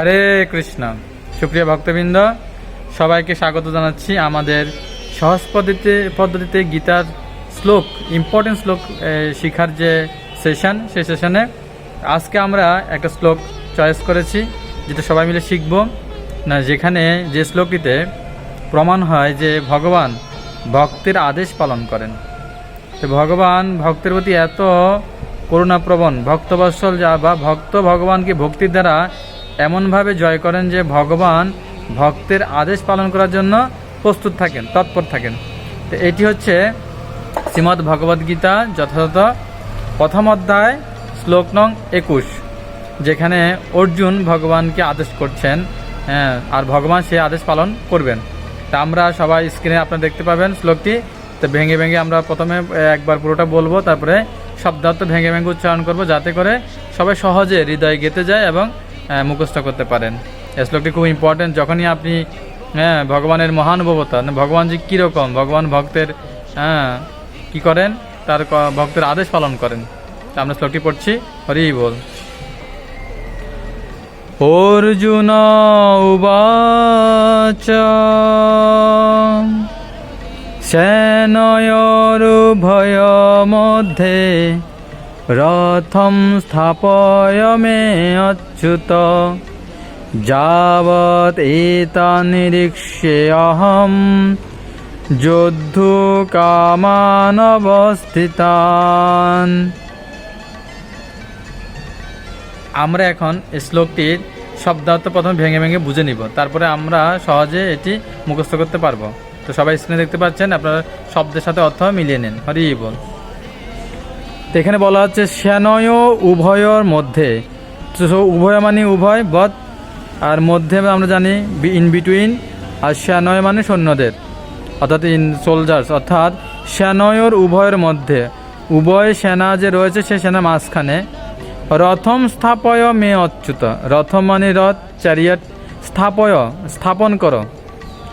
হরে কৃষ্ণ। সুপ্রিয় ভক্তবৃন্দ, সবাইকে স্বাগত জানাচ্ছি আমাদের সহজ পদ্ধতিতে পদ্ধতিতে গীতার শ্লোক ইম্পর্টেন্ট শ্লোক শিখার যে সেশন সেই সেশনে আজকে আমরা একটা শ্লোক চয়েস করেছি, যেটা সবাই মিলে শিখব। না, যেখানে যে শ্লোকটিতে প্রমাণ হয় যে ভগবান ভক্তের আদেশ পালন করেন। তো ভগবান ভক্তের প্রতি এত করুণাপ্রবণ, ভক্তবৎসল যা বা ভক্ত ভগবানকে ভক্তির দ্বারা এমনভাবে জয় করেন যে ভগবান ভক্তের আদেশ পালন করার জন্য প্রস্তুত থাকেন, তৎপর থাকেন। তো এটি হচ্ছে শ্রীমদ্ ভগবদ্গীতা যথাযথ প্রথম অধ্যায়, শ্লোক নং একুশ, যেখানে অর্জুন ভগবানকে আদেশ করছেন হ্যাঁ আর ভগবান সে আদেশ পালন করবেন। তা আমরা সবাই স্ক্রিনে আপনারা দেখতে পাবেন শ্লোকটি। তো ভেঙে ভেঙে আমরা প্রথমে একবার পুরোটা বলব, তারপরে শব্দার্থ ভেঙে ভেঙে উচ্চারণ করব, যাতে করে সবাই সহজে হৃদয়ে গেতে যায় এবং মুখস্থ করতে পারেন। এই শ্লোকটি খুব ইম্পর্টেন্ট যখনই আপনি হ্যাঁ ভগবানের মহানুভবতা মানে ভগবান যে কীরকম, ভগবান ভক্তের হ্যাঁ কী করেন? তার ভক্তের আদেশ পালন করেন। আমরা শ্লোকটি পড়ছি, হরি বল। অর্জুন উবাচ সেনয়োরুভয় মধ্যে রথম স্থাপয় মে অচ্যুত। যাবৎ এতানিরীক্ষ্যে অহম। যোদ্ধু কামানবস্থিতান। আমরা এখন শ্লোকটির শব্দার্থ প্রথমে ভেঙে ভেঙে বুঝে নিব। তারপরে আমরা সহজে এটি মুখস্থ করতে পারব। তো সবাই স্ক্রিনে দেখতে পাচ্ছেন, আপনারা শব্দের সাথে অর্থ মিলিয়ে নেন। হরি বল। তো এখানে বলা হচ্ছে শ্যানয় উভয়র মধ্যে। উভয় মানে উভয় বধ আর মধ্যে আমরা জানি ইন বিটুইন আর শ্যানয় মানে সৈন্যদের, অর্থাৎ ইন সোলজার্স অর্থাৎ শ্যানয়র উভয়ের মধ্যে। উভয় সেনা যে রয়েছে, সে সেনা মাঝখানে। রথম স্থাপয় মে অচ্যুত। রথম মানে রথ চ্যারিয়াট স্থাপয়, স্থাপন করো।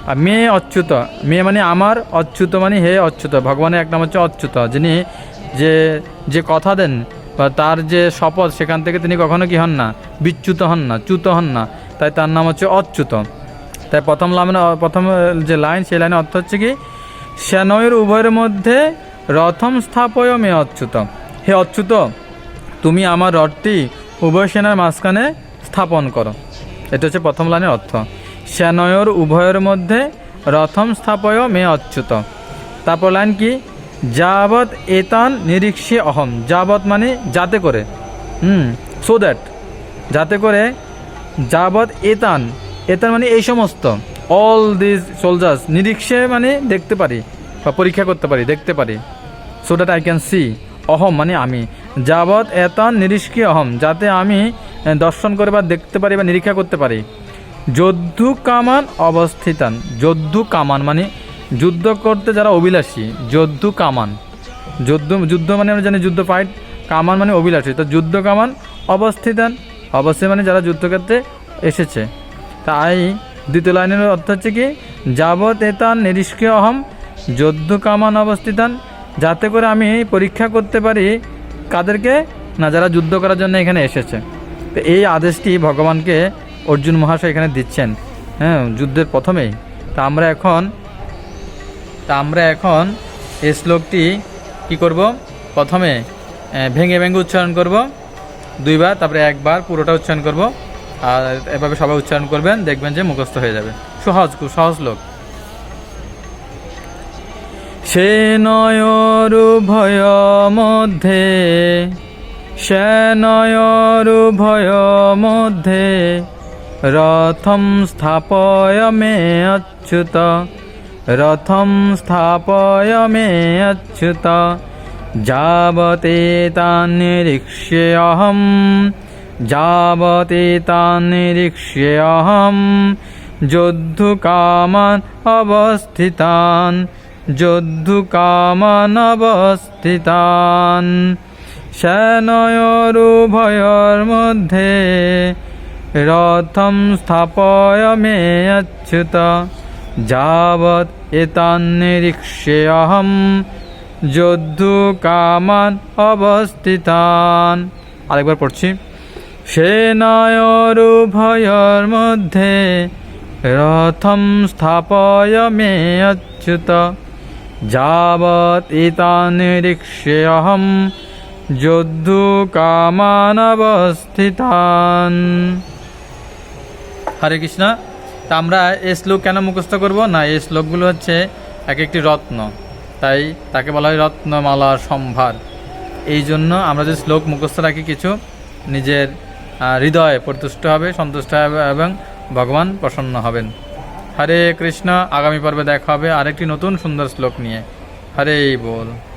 আর মেয়ে অচ্যুত। মেয়ে মানে আমার, অচ্যুত মানে হে অচ্যুত। ভগবানের এক নাম হচ্ছে অচ্যুত, যিনি যে যে কথা দেন বা তার যে শপথ, সেখান থেকে তিনি কখনো কি হন না? বিচ্যুত হন না, চ্যুত হন না। তাই তার নাম হচ্ছে অচ্যুত। তাই প্রথম লাইনে, প্রথম যে লাইন, সেই লাইনের অর্থ হচ্ছে কি? শ্যানয়ের উভয়ের মধ্যে রথম স্থাপয় মে অচ্যুত। হে অচ্যুত, তুমি আমার রথটি উভয় সেনার মাঝখানে স্থাপন করো। এটা হচ্ছে প্রথম লাইনের অর্থ। শ্যানয়র উভয়ের মধ্যে রথম স্থাপয় মে অচ্যুত। তারপর লাইন কি? যাবৎ এতান নিরীক্ষে অহম। যাবৎ মানে যাতে করে। হুম সো দ্যাট যাতে করে যাবৎ এতান। এতান মানে এই সমস্ত। অল দিস সোলজার্স নিরীক্ষে মানে দেখতে পারি বা পরীক্ষা করতে পারি, দেখতে পারি। So that I can see um মানে আমি। যাবৎ এতান নিরীক্ষে অহম, যাতে আমি দর্শন করে বা দেখতে পারি বা নিরীক্ষা করতে পারি। যদ্ধু কামান অবস্থিতান। যদ্ধু কামান মানে যুদ্ধ করতে যারা অভিলাষী, যদ্ধু কামান। যুদ্ধ যুদ্ধ মানে আমরা জানি যুদ্ধ ফাইট কামান মানে অভিলাষী। তো যুদ্ধ কামান অবস্থিতান অবশ্যই মানে যারা যুদ্ধক্ষেত্রে এসেছে। তাই দ্বিতীয় লাইনের অর্থ হচ্ছে কি, যাবৎ এতান নিরীক্ষে অহম যদ্ধ কামান অবস্থিতান যাতে করে আমি পরীক্ষা করতে পারি কাদেরকে না যারা যুদ্ধ করার জন্য এখানে এসেছে। তো এই আদেশটি ভগবানকে অর্জুন মহাশয় এখানে দিচ্ছেন। হ্যাঁ যুদ্ধের প্রথমেই। তা আমরা এখন তা আমরা এখন এই শ্লোকটি কি করব? প্রথমে ভেঙে ভেঙে উচ্চারণ করব। দুইবার, তারপরে একবার পুরোটা উচ্চারণ করব। আর এভাবে সবাই উচ্চারণ করবেন, দেখবেন যে মুখস্থ হয়ে যাবে। সহজ সহজ শ্লোক। সে নয়রুভয় মধ্যে, সে নয়রুভয় মধ্যে, রথম স্থাপয় মে অচ্যুত। রথম স্থাপয় মে অচ্যুত যাবতে তান্নিরীক্ষ্যে অহম যাবতে তান্নিরীক্ষ্যে অহম যোদ্ধু কামান অবস্থিতান যোদ্ধু কামান অবস্থিতান সেনয়োরুভয়র যাবৎ এতান্নিরীক্ষ্যে অহম যোদ্ধু কামান অবস্থিতান। আরেকবার পড়ছি। সেনায়োরুভয়োর মধ্যে রথম স্থাপয় মে অচ্যুত। যাবৎ যদ্ধু কামানবস্থিতান হরে কৃষ্ণ। তা আমরা এই শ্লোক কেন মুখস্থ করব? না, এই শ্লোকগুলো হচ্ছে এক একটি রত্ন। তাই তাকে বলা হয় রত্নমালা সম্ভার। এই জন্য আমরা যে শ্লোক মুখস্থ রাখি কিছু, নিজের হৃদয়ে প্রতুষ্ট হবে, সন্তুষ্ট হবে এবং ভগবান প্রসন্ন হবেন। হরে কৃষ্ণ, আগামী পর্বে দেখা হবে আরেকটি নতুন সুন্দর শ্লোক নিয়ে। হরে বল।